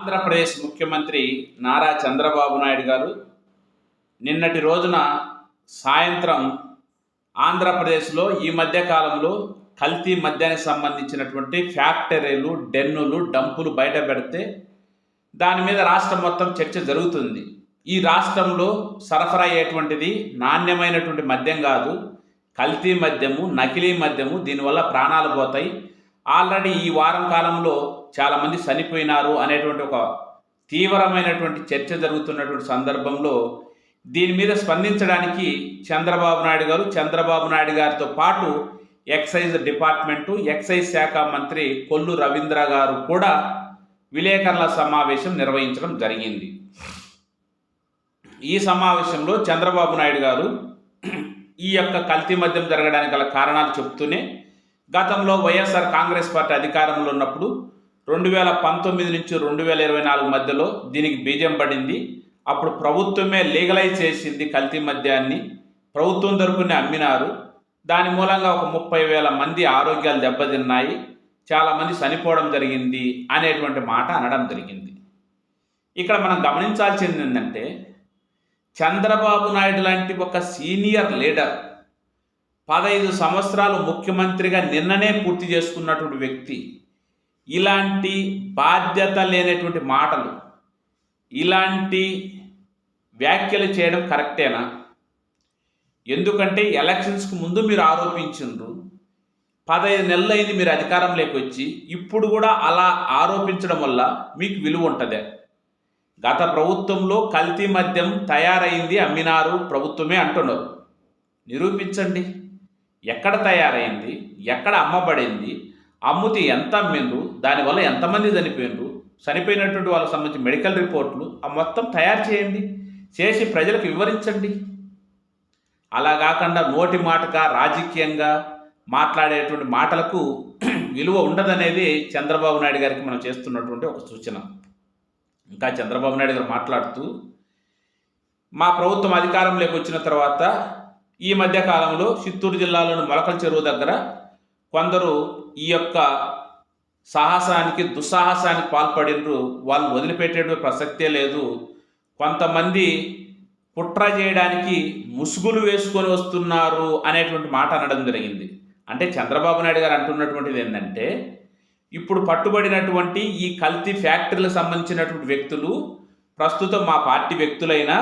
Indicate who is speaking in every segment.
Speaker 1: ఆంధ్రప్రదేశ్ ముఖ్యమంత్రి నారా చంద్రబాబు నాయుడు గారు నిన్నటి రోజున సాయంత్రం ఆంధ్రప్రదేశ్లో ఈ మధ్య కాలంలో కల్తీ మద్యానికి సంబంధించినటువంటి ఫ్యాక్టరీలు డెన్నులు డంపులు బయట పెడితే దాని మీద రాష్ట్రం మొత్తం చర్చ జరుగుతుంది. ఈ రాష్ట్రంలో సరఫరా అయ్యేటువంటిది నాణ్యమైనటువంటి మద్యం కాదు. కల్తీ మద్యము నకిలీ మద్యము దీనివల్ల ప్రాణాలు పోతాయి. ఆల్రెడీ ఈ వారం కాలంలో చాలామంది చనిపోయినారు అనేటువంటి ఒక తీవ్రమైనటువంటి చర్చ జరుగుతున్నటువంటి సందర్భంలో దీని మీద స్పందించడానికి చంద్రబాబు నాయుడు గారు చంద్రబాబు నాయుడు గారితో పాటు ఎక్సైజ్ డిపార్ట్మెంటు ఎక్సైజ్ శాఖ మంత్రి కొల్లు రవీంద్ర గారు కూడా విలేకరుల సమావేశం నిర్వహించడం జరిగింది. ఈ సమావేశంలో చంద్రబాబు నాయుడు గారు ఈ యొక్క కల్తీ మద్యం జరగడానికి గల కారణాలు చెప్తూనే గతంలో వైఎస్ఆర్ కాంగ్రెస్ పార్టీ అధికారంలో ఉన్నప్పుడు రెండు వేల పంతొమ్మిది నుంచి రెండు వేల ఇరవై నాలుగు మధ్యలో దీనికి బీజం పడింది. అప్పుడు ప్రభుత్వమే లీగలైజ్ చేసింది కల్తీ మద్యాన్ని. ప్రభుత్వం తరపునే అమ్మినారు. దాని మూలంగా ఒక ముప్పై వేల మంది ఆరోగ్యాలు దెబ్బతిన్నాయి. చాలామంది చనిపోవడం జరిగింది అనేటువంటి మాట అనడం జరిగింది. ఇక్కడ మనం గమనించాల్సింది ఏంటంటే చంద్రబాబు నాయుడు లాంటి ఒక సీనియర్ లీడర్ పదహైదు సంవత్సరాలు ముఖ్యమంత్రిగా నిన్ననే పూర్తి చేసుకున్నటువంటి వ్యక్తి. ఇలాంటి బాధ్యత లేనటువంటి మాటలు ఇలాంటి వ్యాఖ్యలు చేయడం కరెక్టేనా? ఎందుకంటే ఎలక్షన్స్కి ముందు మీరు ఆరోపించిండ్రు పదహైదు నెలలైంది మీరు అధికారంలోకి వచ్చి ఇప్పుడు కూడా అలా ఆరోపించడం వల్ల మీకు విలువ ఉంటుంది. గత ప్రభుత్వంలో కల్తీ మద్యం తయారైంది అమ్మినారు ప్రభుత్వమే అంటున్నారు. నిరూపించండి. ఎక్కడ తయారైంది ఎక్కడ అమ్మబడింది అమ్ముతే ఎంత అమ్మిండ్రు దానివల్ల ఎంతమంది చనిపోయినరు చనిపోయినటువంటి వాళ్ళకి సంబంధించిన మెడికల్ రిపోర్ట్లు ఆ మొత్తం తయారు చేయండి చేసి ప్రజలకు వివరించండి. అలా కాకుండా నోటి మాటగా రాజకీయంగా మాట్లాడేటువంటి మాటలకు విలువ ఉండదనేది చంద్రబాబు నాయుడు గారికి మనం చేస్తున్నటువంటి ఒక సూచన. ఇంకా చంద్రబాబు నాయుడు గారు మాట్లాడుతూ మా ప్రభుత్వం అధికారంలోకి వచ్చిన తర్వాత ఈ మధ్య కాలంలో చిత్తూరు జిల్లాలోని మొలకల చెరువు దగ్గర కొందరు ఈ యొక్క సాహసానికి దుస్సాహసానికి పాల్పడినరు. వాళ్ళు వదిలిపెట్టే ప్రసక్తే లేదు. కొంతమంది కుట్ర చేయడానికి ముసుగులు వేసుకొని వస్తున్నారు అనేటువంటి మాట అనడం జరిగింది. అంటే చంద్రబాబు నాయుడు గారు అంటున్నటువంటిది ఏంటంటే ఇప్పుడు పట్టుబడినటువంటి ఈ కల్తీ ఫ్యాక్టరీలకు సంబంధించినటువంటి వ్యక్తులు ప్రస్తుతం మా పార్టీ వ్యక్తులైనా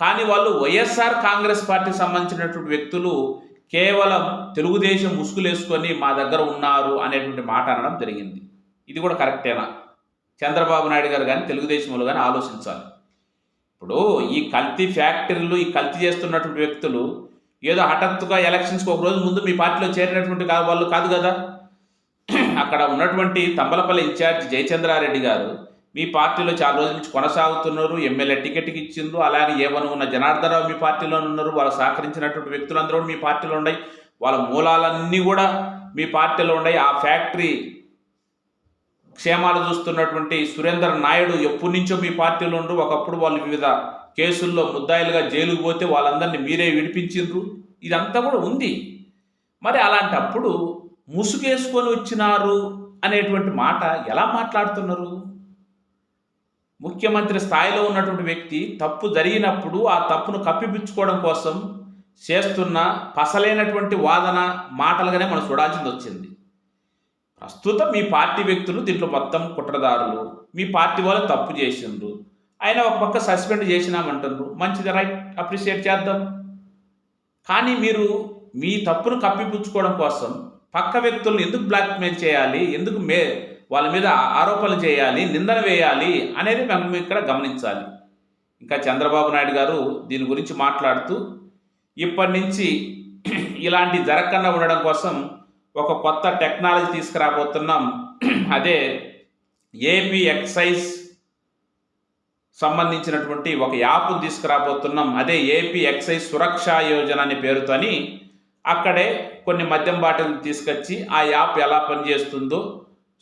Speaker 1: కానీ వాళ్ళు వైఎస్ఆర్ కాంగ్రెస్ పార్టీకి సంబంధించినటువంటి వ్యక్తులు కేవలం తెలుగుదేశం ముసుగులేసుకొని మా దగ్గర ఉన్నారు అనేటువంటి మాట అనడం జరిగింది. ఇది కూడా కరెక్టేనా? చంద్రబాబు నాయుడు గారు కానీ తెలుగుదేశంలో కానీ ఆలోచించాలి. ఇప్పుడు ఈ కల్తీ ఫ్యాక్టరీలు ఈ కల్తీ చేస్తున్నటువంటి వ్యక్తులు ఏదో హఠాత్తుగా ఎలక్షన్స్కి ఒక రోజు ముందు మీ పార్టీలో చేరినటువంటి వాళ్ళు కాదు కదా? అక్కడ ఉన్నటువంటి తంబలపల్లి ఇన్ఛార్జ్ జయచంద్రారెడ్డి గారు మీ పార్టీలో చాలా రోజుల నుంచి కొనసాగుతున్నారు ఎమ్మెల్యే టికెట్కి ఇచ్చిండ్రు అలాగే ఏమను ఉన్న జనార్దనరావు మీ పార్టీలో ఉన్నారు వాళ్ళు సహకరించినటువంటి వ్యక్తులందరూ కూడా మీ పార్టీలో ఉన్నాయి. వాళ్ళ మూలాలన్నీ కూడా మీ పార్టీలో ఉన్నాయి. ఆ ఫ్యాక్టరీ క్షేమాలు చూస్తున్నటువంటి సురేందర్ నాయుడు ఎప్పటి నుంచో మీ పార్టీలో ఉండు ఒకప్పుడు వాళ్ళు వివిధ కేసుల్లో ముద్దాయిలుగా జైలుకు పోతే వాళ్ళందరినీ మీరే విడిపించిండ్రు. ఇదంతా కూడా ఉంది. మరి అలాంటప్పుడు ముసుగేసుకొని వచ్చినారు అనేటువంటి మాట ఎలా మాట్లాడుతున్నారు? ముఖ్యమంత్రి స్థాయిలో ఉన్నటువంటి వ్యక్తి తప్పు జరిగినప్పుడు ఆ తప్పును కప్పిపుచ్చుకోవడం కోసం చేస్తున్న పసలైనటువంటి వాదన మాటలుగానే మనం చూడాల్సింది వచ్చింది. ప్రస్తుతం మీ పార్టీ వ్యక్తులు దీంట్లో మొత్తం కుట్రదారులు. మీ పార్టీ వాళ్ళు తప్పు చేసిండ్రు. ఆయన ఒక పక్క సస్పెండ్ చేసినామంటారు మంచిది రైట్ అప్రిషియేట్ చేద్దాం. కానీ మీరు మీ తప్పును కప్పిపుచ్చుకోవడం కోసం పక్క వ్యక్తులను ఎందుకు బ్లాక్మెయిల్ చేయాలి? ఎందుకు మే వాళ్ళ మీద ఆరోపణలు చేయాలి నిందన వేయాలి అనేది మనం ఇక్కడ గమనించాలి. ఇంకా చంద్రబాబు నాయుడు గారు దీని గురించి మాట్లాడుతూ ఇప్పటి నుంచి ఇలాంటి జరగకుండా ఉండడం కోసం ఒక కొత్త టెక్నాలజీ తీసుకురాబోతున్నాం. అదే ఏపీ ఎక్సైజ్ సంబంధించినటువంటి ఒక యాప్ తీసుకురాబోతున్నాం. అదే ఏపీ ఎక్సైజ్ సురక్షా యోజన అనే పేరుతోని అక్కడే కొన్ని మద్యం బాటిల్ తీసుకొచ్చి ఆ యాప్ ఎలా పనిచేస్తుందో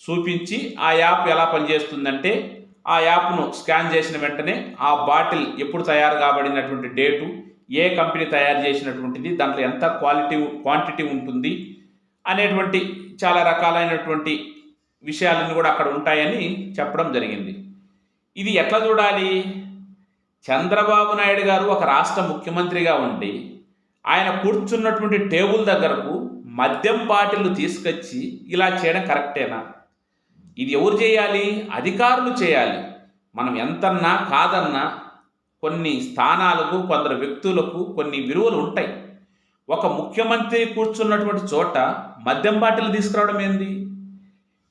Speaker 1: చూపించి ఆ యాప్ ఎలా పనిచేస్తుందంటే ఆ యాప్ను స్కాన్ చేసిన వెంటనే ఆ బాటిల్ ఎప్పుడు తయారు కాబడినటువంటి డేటు ఏ కంపెనీ తయారు చేసినటువంటిది దాంట్లో ఎంత క్వాలిటీ క్వాంటిటీ ఉంటుంది అనేటువంటి చాలా రకాలైనటువంటి విషయాలన్నీ కూడా అక్కడ ఉంటాయని చెప్పడం జరిగింది. ఇది ఎట్లా చూడాలి? చంద్రబాబు నాయుడు గారు ఒక రాష్ట్ర ముఖ్యమంత్రిగా ఉండి ఆయన కూర్చున్నటువంటి టేబుల్ దగ్గరకు మద్యం బాటిల్ తీసుకొచ్చి ఇలా చేయడం కరెక్టేనా? ఇది ఎవరు చేయాలి? అధికారులు చేయాలి. మనం ఎంతన్నా కాదన్నా కొన్ని స్థానాలకు కొందరు వ్యక్తులకు కొన్ని విలువలు ఉంటాయి. ఒక ముఖ్యమంత్రి కూర్చున్నటువంటి చోట మద్యం బాటిల్ తీసుకురావడం ఏంది?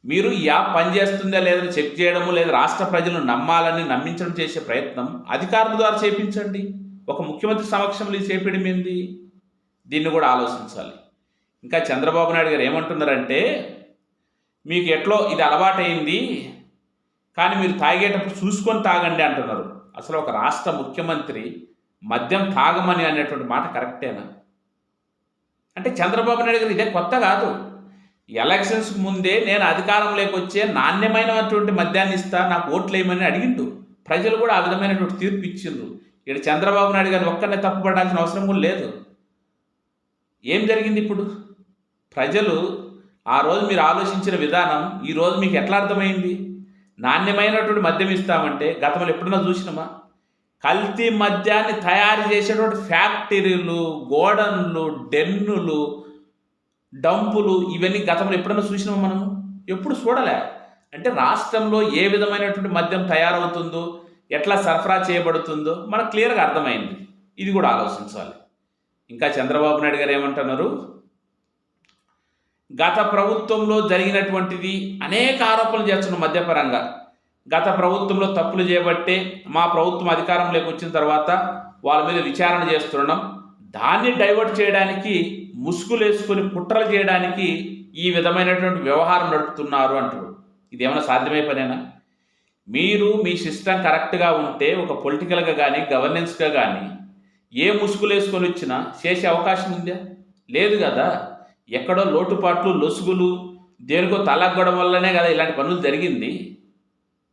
Speaker 1: మీరు ఈ యాప్ పనిచేస్తుందా లేదని చెక్ చేయడము లేదా రాష్ట్ర ప్రజలను నమ్మాలని నమ్మించడం చేసే ప్రయత్నం అధికారుల ద్వారా చేపించండి. ఒక ముఖ్యమంత్రి సమక్షంలో ఇది చేపించడం ఏంది? దీన్ని కూడా ఆలోచించాలి. ఇంకా చంద్రబాబు నాయుడు గారు ఏమంటున్నారంటే మీకు ఎట్లో ఇది అలవాటైంది కానీ మీరు తాగేటప్పుడు చూసుకొని తాగండి అంటున్నారు. అసలు ఒక రాష్ట్ర ముఖ్యమంత్రి మద్యం తాగమని అనేటువంటి మాట కరెక్టేనా? అంటే చంద్రబాబు నాయుడు గారు ఇదే కొత్త కాదు. ఎలక్షన్స్కి ముందే నేను అధికారంలోకి వచ్చే నాణ్యమైనటువంటి మద్యాన్ని ఇస్తా నాకు ఓట్లు వేయమని అడిగిండు. ప్రజలు కూడా ఆ విధమైనటువంటి తీర్పు ఇచ్చిండ్రు. ఇక్కడ చంద్రబాబు నాయుడు గారు ఒక్కరినే తప్పుపడాల్సిన అవసరం కూడా లేదు. ఏం జరిగింది ఇప్పుడు? ప్రజలు ఆ రోజు మీరు ఆలోచించిన విధానం ఈ రోజు మీకు ఎట్లా అర్థమైంది? నాణ్యమైనటువంటి మద్యం ఇస్తామంటే గతంలో ఎప్పుడన్నా చూసినామా? కల్తీ మద్యాన్ని తయారు చేసేటువంటి ఫ్యాక్టరీలు గోడన్లు డెన్నులు డంపులు ఇవన్నీ గతంలో ఎప్పుడన్నా చూసినామా మనము? ఎప్పుడు చూడలే. అంటే రాష్ట్రంలో ఏ విధమైనటువంటి మద్యం తయారవుతుందో ఎట్లా సరఫరా చేయబడుతుందో మనకు క్లియర్గా అర్థమైంది. ఇది కూడా ఆలోచించాలి. ఇంకా చంద్రబాబు నాయుడు గారు ఏమంటున్నారు? గత ప్రభుత్వంలో జరిగినటువంటిది అనేక ఆరోపణలు చేస్తున్న మద్యపరంగా గత ప్రభుత్వంలో తప్పులు చేయబట్టే మా ప్రభుత్వం అధికారంలోకి వచ్చిన తర్వాత వాళ్ళ మీద విచారణ చేస్తున్నాం. దాన్ని డైవర్ట్ చేయడానికి ముసుగులు వేసుకొని కుట్రలు చేయడానికి ఈ విధమైనటువంటి వ్యవహారం నడుపుతున్నారు అంటారు ఇది ఏమైనా సాధ్యమే పనేనా? మీరు మీ సిస్టమ్ కరెక్ట్గా ఉంటే ఒక పొలిటికల్గా కానీ గవర్నెన్స్గా కానీ ఏ ముసుగులు వేసుకొని వచ్చినా చేసే అవకాశం ఉందా? లేదు కదా. ఎక్కడో లోటుపాట్లు లొసుగులు దేనికో తలగ్గడం వల్లనే కదా ఇలాంటి పనులు జరిగింది.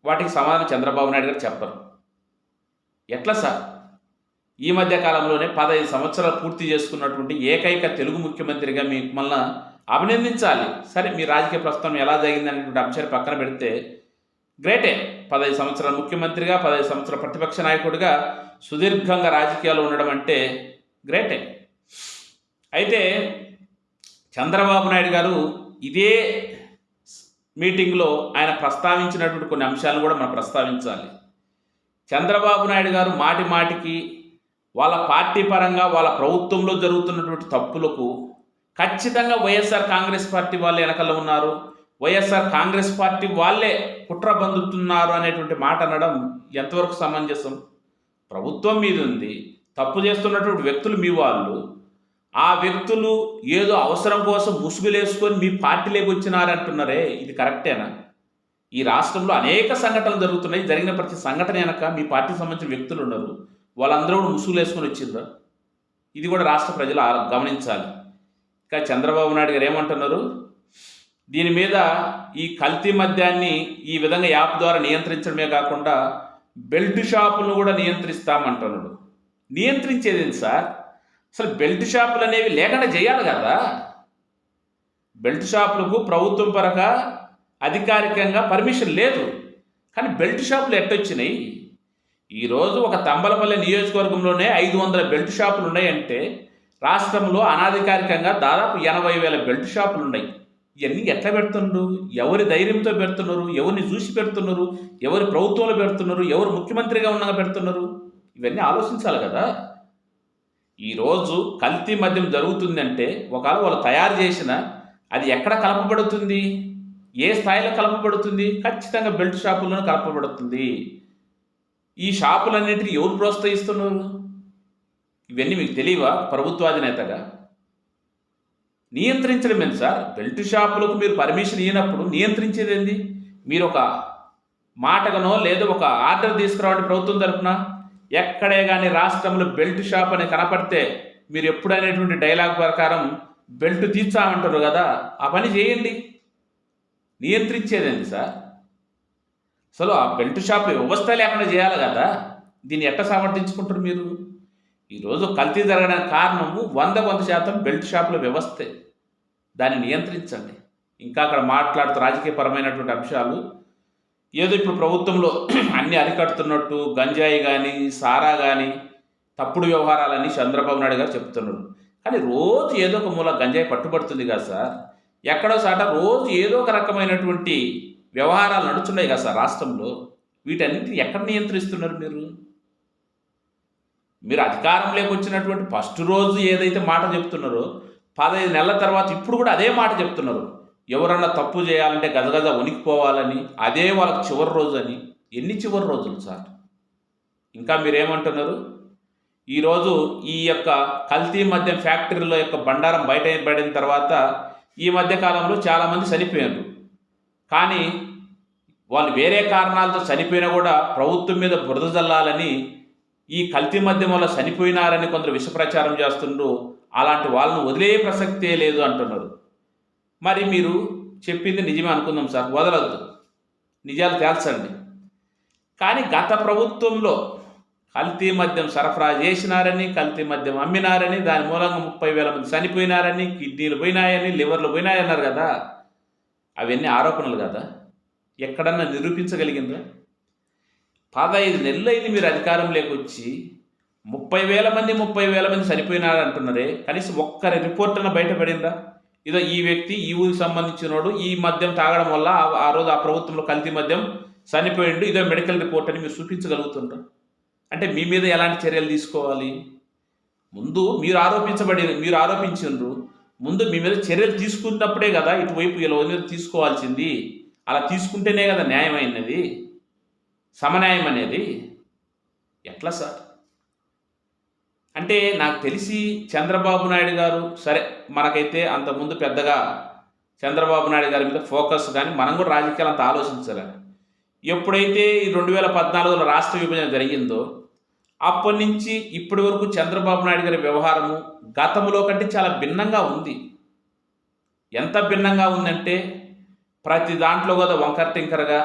Speaker 1: వాటికి సమాధానం చంద్రబాబు నాయుడు గారు చెప్పరు. ఎట్లా సార్? ఈ మధ్య కాలంలోనే పదహైదు సంవత్సరాలు పూర్తి చేసుకున్నటువంటి ఏకైక తెలుగు ముఖ్యమంత్రిగా మీకు అభినందించాలి. సరే మీ రాజకీయ ప్రస్తుతం ఎలా జరిగింది అనేటువంటి అంశాన్ని పక్కన పెడితే గ్రేటే. పదహైదు సంవత్సరాల ముఖ్యమంత్రిగా పదహైదు సంవత్సరాల ప్రతిపక్ష నాయకుడిగా సుదీర్ఘంగా రాజకీయాలు ఉండడం అంటే గ్రేటే. అయితే చంద్రబాబు నాయుడు గారు ఇదే మీటింగ్లో ఆయన ప్రస్తావించినటువంటి కొన్ని అంశాలను కూడా మనం ప్రస్తావించాలి. చంద్రబాబు నాయుడు గారు మాటి మాటికి వాళ్ళ పార్టీ పరంగా వాళ్ళ ప్రభుత్వంలో జరుగుతున్నటువంటి తప్పులకు ఖచ్చితంగా వైఎస్ఆర్ కాంగ్రెస్ పార్టీ వాళ్ళు వెనకలో ఉన్నారు. వైఎస్ఆర్ కాంగ్రెస్ పార్టీ వాళ్ళే కుట్ర బందుతున్నారు అనేటువంటి మాట అనడం ఎంతవరకు సమంజసం? ప్రభుత్వం మీద ఉంది. తప్పు చేస్తున్నటువంటి వ్యక్తులు మీ వాళ్ళు. ఆ వ్యక్తులు ఏదో అవసరం కోసం ముసుగులేసుకొని మీ పార్టీలోకి వచ్చినారంటున్నారే ఇది కరెక్టేనా? ఈ రాష్ట్రంలో అనేక సంఘటనలు జరుగుతున్నాయి జరిగిన ప్రతి సంఘటన వెనక మీ పార్టీకి సంబంధించిన వ్యక్తులు ఉన్నారు వాళ్ళందరూ కూడా ముసుగులు వేసుకొని ఇది కూడా రాష్ట్ర ప్రజలు గమనించాలి. ఇంకా చంద్రబాబు నాయుడు గారు ఏమంటున్నారు? దీని మీద ఈ కల్తీ మద్యాన్ని ఈ విధంగా యాప్ ద్వారా నియంత్రించడమే కాకుండా బెల్ట్ షాపులను కూడా నియంత్రిస్తామంటున్నాడు. నియంత్రించేది ఏంటి సార్? అసలు బెల్ట్ షాపులు అనేవి లేకుండా చేయాలి కదా. బెల్ట్ షాపులకు ప్రభుత్వం పరక అధికారికంగా పర్మిషన్ లేదు. కానీ బెల్ట్ షాపులు ఎట్టొచ్చినాయి? ఈరోజు ఒక తంబలపల్లి నియోజకవర్గంలోనే ఐదు వందల బెల్ట్ షాపులు ఉన్నాయంటే రాష్ట్రంలో అనాధికారికంగా దాదాపు ఎనభై వేల బెల్ట్ షాపులు ఉన్నాయి. ఇవన్నీ ఎట్లా పెడుతున్నారు? ఎవరి ధైర్యంతో పెడుతున్నారు? ఎవరిని చూసి పెడుతున్నారు? ఎవరి ప్రభుత్వంలో పెడుతున్నారు? ఎవరు ముఖ్యమంత్రిగా ఉండగా పెడుతున్నారు? ఇవన్నీ ఆలోచించాలి కదా. ఈరోజు కల్తీ మద్యం జరుగుతుందంటే ఒకవేళ వాళ్ళు తయారు చేసిన అది ఎక్కడ కలపబడుతుంది? ఏ స్థాయిలో కలపబడుతుంది? ఖచ్చితంగా బెల్ట్ షాపుల్లోనే కలపబడుతుంది. ఈ షాపులన్నింటినీ ఎవరు ప్రోత్సహిస్తున్నారు? ఇవన్నీ మీకు తెలియవా ప్రభుత్వాధినేతగా? నియంత్రించడమేంటి సార్? బెల్ట్ షాపులకు మీరు పర్మిషన్ ఇవ్వనప్పుడు నియంత్రించేది ఏంది? మీరు ఒక మాటగానో లేదా ఒక ఆర్డర్ తీసుకురావండి ప్రభుత్వం తరపున ఎక్కడే కానీ రాష్ట్రంలో బెల్ట్ షాప్ అని కనపడితే మీరు ఎప్పుడనేటువంటి డైలాగ్ ప్రకారం బెల్ట్ తీర్చామంటారు కదా ఆ పని చేయండి. నియంత్రించేదండి సార్? అసలు ఆ బెల్ట్ షాప్ వ్యవస్థ లేకుండా చేయాలి కదా దీన్ని ఎట్ట సమర్థించుకుంటారు మీరు? ఈరోజు కల్తీ జరగడానికి కారణము వంద వంద శాతం బెల్ట్ షాపుల వ్యవస్థే. దాన్ని నియంత్రించండి. ఇంకా అక్కడ మాట్లాడుతూ రాజకీయపరమైనటువంటి అంశాలు ఏదో ఇప్పుడు ప్రభుత్వంలో అన్ని అరికడుతున్నట్టు గంజాయి కానీ సారా కానీ తప్పుడు వ్యవహారాలని చంద్రబాబు నాయుడు గారు చెప్తున్నారు. కానీ రోజు ఏదో ఒక మూల గంజాయి పట్టుబడుతుంది కదా సార్. ఎక్కడో సాట రోజు ఏదో ఒక రకమైనటువంటి వ్యవహారాలు నడుస్తున్నాయి కదా సార్ రాష్ట్రంలో. వీటన్నిటిని ఎక్కడ నియంత్రిస్తున్నారు మీరు? మీరు అధికారంలోకి వచ్చినటువంటి ఫస్ట్ రోజు ఏదైతే మాట చెప్తున్నారో పదహైదు నెలల తర్వాత ఇప్పుడు కూడా అదే మాట చెప్తున్నారు. ఎవరన్నా తప్పు చేయాలంటే గదగద వణికిపోవాలని అదే వాళ్ళకి చివరి రోజు అని ఎన్ని చివరి రోజులు సార్? ఇంకా మీరేమంటున్నారు? ఈరోజు ఈ యొక్క కల్తీ మద్యం ఫ్యాక్టరీలో యొక్క బండారం బయట పడిన తర్వాత ఈ మధ్య కాలంలో చాలామంది చనిపోయారు కానీ వాళ్ళు వేరే కారణాలతో చనిపోయినా కూడా ప్రభుత్వం మీద బురద జల్లాలని ఈ కల్తీ మద్యం వల్ల చనిపోయినారని కొందరు విష ప్రచారం చేస్తుండ్రు. అలాంటి వాళ్ళను వదిలే ప్రసక్తే లేదు అంటున్నారు. మరి మీరు చెప్పింది నిజమే అనుకుందాం సార్ వదలద్దు. నిజాలు తేల్చండి. కానీ గత ప్రభుత్వంలో కల్తీ మద్యం సరఫరా చేసినారని కల్తీ మద్యం అమ్మినారని దాని మూలంగా ముప్పై వేల మంది చనిపోయినారని కిడ్నీలు పోయినాయని లివర్లు పోయినాయన్నారు కదా. అవన్నీ ఆరోపణలు కదా. ఎక్కడన్నా నిరూపించగలిగిందా? పదహైదు నెలలు అయింది మీరు అధికారంలోకి వచ్చి ముప్పై వేల మంది ముప్పై వేల మంది చనిపోయినారు అంటున్నారే కనీసం ఒక్కరి రిపోర్ట్ అన్న బయటపడిందా? ఇదో ఈ వ్యక్తి ఈ ఊరికి సంబంధించినోడు ఈ మద్యం తాగడం వల్ల ఆ- రోజు ఆ ప్రభుత్వంలో కల్తీ మద్యం చనిపోయిండు. ఇదో మెడికల్ రిపోర్ట్ అని మీరు చూపించగలుగుతుంటారు అంటే మీ మీద ఎలాంటి చర్యలు తీసుకోవాలి? ముందు మీరు ఆరోపించబడి మీరు ఆరోపించిండ్రు. ముందు మీ మీద చర్యలు తీసుకున్నప్పుడే కదా ఇటువైపు ఇలా మీద తీసుకోవాల్సింది. అలా తీసుకుంటేనే కదా న్యాయమైనది. సమన్యాయం అనేది. ఎట్లా సార్? అంటే నాకు తెలిసి చంద్రబాబు నాయుడు గారు సరే మనకైతే అంతకుముందు పెద్దగా చంద్రబాబు నాయుడు గారి మీద ఫోకస్ కానీ మనం కూడా రాజకీయాలు అంత ఆలోచించాలని ఎప్పుడైతే ఈ రెండు వేల పద్నాలుగులో రాష్ట్ర విభజన జరిగిందో అప్పటి నుంచి ఇప్పటి వరకు చంద్రబాబు నాయుడు గారి వ్యవహారము గతంలో కంటే చాలా భిన్నంగా ఉంది. ఎంత భిన్నంగా ఉందంటే ప్రతి దాంట్లో కదా వంకర టింకరగా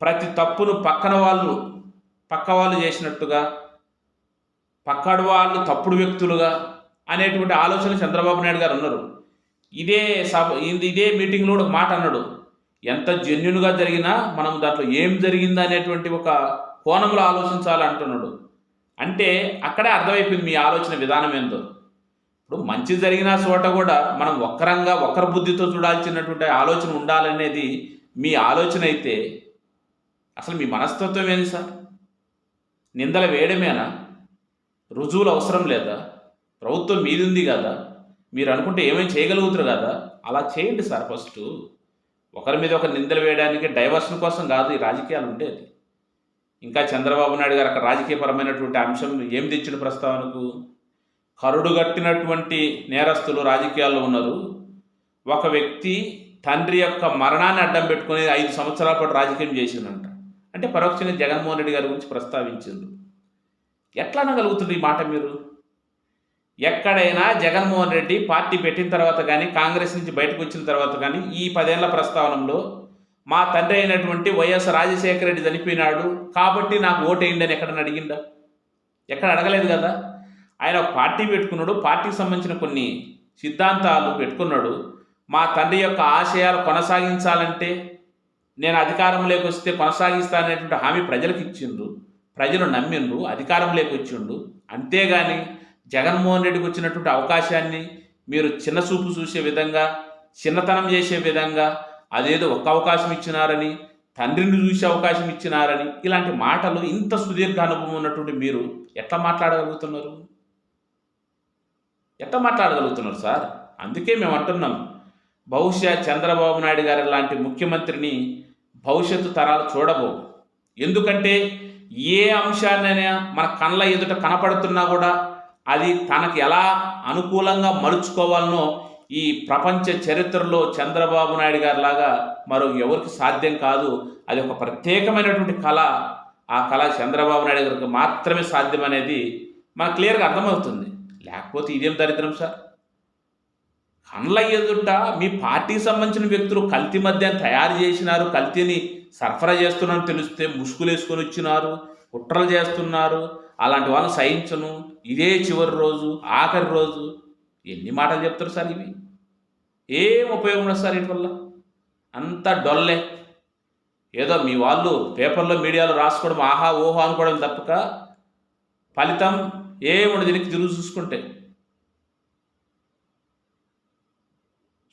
Speaker 1: ప్రతి తప్పును పక్కన వాళ్ళు పక్క వాళ్ళు చేసినట్టుగా పక్కడు వాళ్ళు తప్పుడు వ్యక్తులుగా అనేటువంటి ఆలోచన చంద్రబాబు నాయుడు గారు ఉన్నారు ఇదే సభ ఇది- ఇదే మీటింగ్లో ఒక మాట అన్నాడు. ఎంత జెన్యున్గా జరిగినా మనం దాంట్లో ఏం జరిగింది అనేటువంటి ఒక కోణంలో ఆలోచించాలి అంటున్నాడు. అంటే అక్కడే అర్థమైపోయింది మీ ఆలోచన విధానం ఏందో. ఇప్పుడు మంచి జరిగిన చోట కూడా మనం ఒక్కరంగా ఒక్కరి బుద్ధితో చూడాల్సినటువంటి ఆలోచన ఉండాలనేది మీ ఆలోచన అయితే అసలు మీ మనస్తత్వం ఏంది సార్? నిందల వేయడమేనా? రుజువులు అవసరం లేదా? ప్రభుత్వం మీదుంది కదా? మీరు అనుకుంటే ఏమైనా చేయగలుగుతారు కదా? అలా చేయండి సార్ ఫస్ట్. ఒకరి మీద ఒకరు నిందలు వేయడానికి డైవర్షన్ కోసం కాదు ఈ రాజకీయాలు ఉండేది. ఇంకా చంద్రబాబు నాయుడు గారు అక్కడ రాజకీయపరమైనటువంటి అంశం ఏం తెచ్చిన ప్రస్తావనకు? కరుడుగట్టినటువంటి నేరస్తులు రాజకీయాల్లో ఉన్నారు. ఒక వ్యక్తి తండ్రి యొక్క మరణాన్ని అడ్డం పెట్టుకుని ఐదు సంవత్సరాల పాటు రాజకీయం చేసిందంట. అంటే పరోక్షంగా జగన్మోహన్ రెడ్డి గారి గురించి ప్రస్తావించింది ఎట్లా అనగలుగుతుంది ఈ మాట మీరు? ఎక్కడైనా జగన్మోహన్ రెడ్డి పార్టీ పెట్టిన తర్వాత కానీ కాంగ్రెస్ నుంచి బయటకు వచ్చిన తర్వాత కానీ ఈ పదేళ్ళ ప్రస్తావనలో మా తండ్రి అయినటువంటి వైఎస్ రాజశేఖర రెడ్డి చనిపోయినాడు కాబట్టి నాకు ఓటేయండి అని ఎక్కడన్నా అడిగిందా ఎక్కడ అడగలేదు కదా? ఆయన ఒక పార్టీ పెట్టుకున్నాడు పార్టీకి సంబంధించిన కొన్ని సిద్ధాంతాలు పెట్టుకున్నాడు. మా తండ్రి యొక్క ఆశయాలు కొనసాగించాలంటే నేను అధికారంలోకి వస్తే కొనసాగిస్తాననేటువంటి హామీ ప్రజలకు ఇచ్చిండ్రు. ప్రజలు నమ్మిండ్రు అధికారంలోకి వచ్చిండు అంతేగాని జగన్మోహన్ రెడ్డికి వచ్చినటువంటి అవకాశాన్ని మీరు చిన్న చూపు చూసే విధంగా చిన్నతనం చేసే విధంగా అదేదో ఒక్క అవకాశం ఇచ్చినారని తండ్రిని చూసే అవకాశం ఇచ్చినారని ఇలాంటి మాటలు ఇంత సుదీర్ఘ అనుభవం ఉన్నటువంటి మీరు ఎట్లా మాట్లాడగలుగుతున్నారు? ఎట్లా మాట్లాడగలుగుతున్నారు సార్? అందుకే మేము అంటున్నాం. బహుశా చంద్రబాబు నాయుడు గారి లాంటి ముఖ్యమంత్రిని భవిష్యత్తు తరాలు చూడబోవు. ఎందుకంటే ఏ అంశాన్నైనా మన కళ్ళ ఎదుట కనపడుతున్నా కూడా అది తనకు ఎలా అనుకూలంగా మలుచుకోవాలనో ఈ ప్రపంచ చరిత్రలో చంద్రబాబు నాయుడు గారి లాగా మరో ఎవరికి సాధ్యం కాదు. అది ఒక ప్రత్యేకమైనటువంటి కళ. ఆ కళ చంద్రబాబు నాయుడు గారికి మాత్రమే సాధ్యం అనేది మనకు క్లియర్గా అర్థమవుతుంది. లేకపోతే ఇదేం దరిద్రం సార్? కండ్ల ఎదుట మీ పార్టీకి సంబంధించిన వ్యక్తులు కల్తీ మద్యాన్ని తయారు చేసినారు కల్తీని సరఫరా చేస్తున్నారని తెలిస్తే ముసుగులు వేసుకొని వచ్చినారు కుట్రలు చేస్తున్నారు అలాంటి వాళ్ళని సహించను. ఇదే చివరి రోజు ఆఖరి రోజు. ఎన్ని మాటలు చెప్తారు సార్ ఇవి? ఏం ఉపయోగం ఉండదు సార్ వీటి వల్ల? అంత డొల్లే. ఏదో మీ వాళ్ళు పేపర్లో మీడియాలో రాసుకోవడం ఆహా ఓహో అనుకోవడం తప్పక ఫలితం ఏముండదు దీనికి తిరుగు చూసుకుంటే.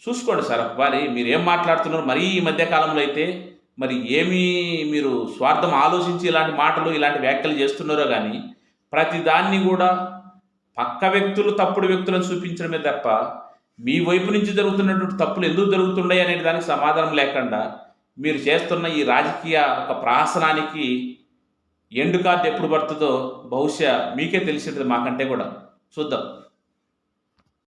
Speaker 1: చూసుకోండి సార్ ఒకసారి మీరు ఏం మాట్లాడుతున్నారు? మరీ ఈ మధ్యకాలంలో అయితే మరి ఏమి మీరు స్వార్థం ఆలోచించి ఇలాంటి మాటలు ఇలాంటి వ్యాఖ్యలు చేస్తున్నారో కానీ ప్రతిదాన్ని కూడా పక్క వ్యక్తులు తప్పుడు వ్యక్తులను చూపించడమే తప్ప మీ వైపు నుంచి జరుగుతున్నటువంటి తప్పులు ఎందుకు జరుగుతున్నాయి అనే దానికి సమాధానం లేకుండా మీరు చేస్తున్న ఈ రాజకీయ ఒక ప్రహసనానికి ఎండు కార్డు ఎప్పుడు పడుతుందో బహుశా మీకే తెలిసింది మాకంటే కూడా. చూద్దాం.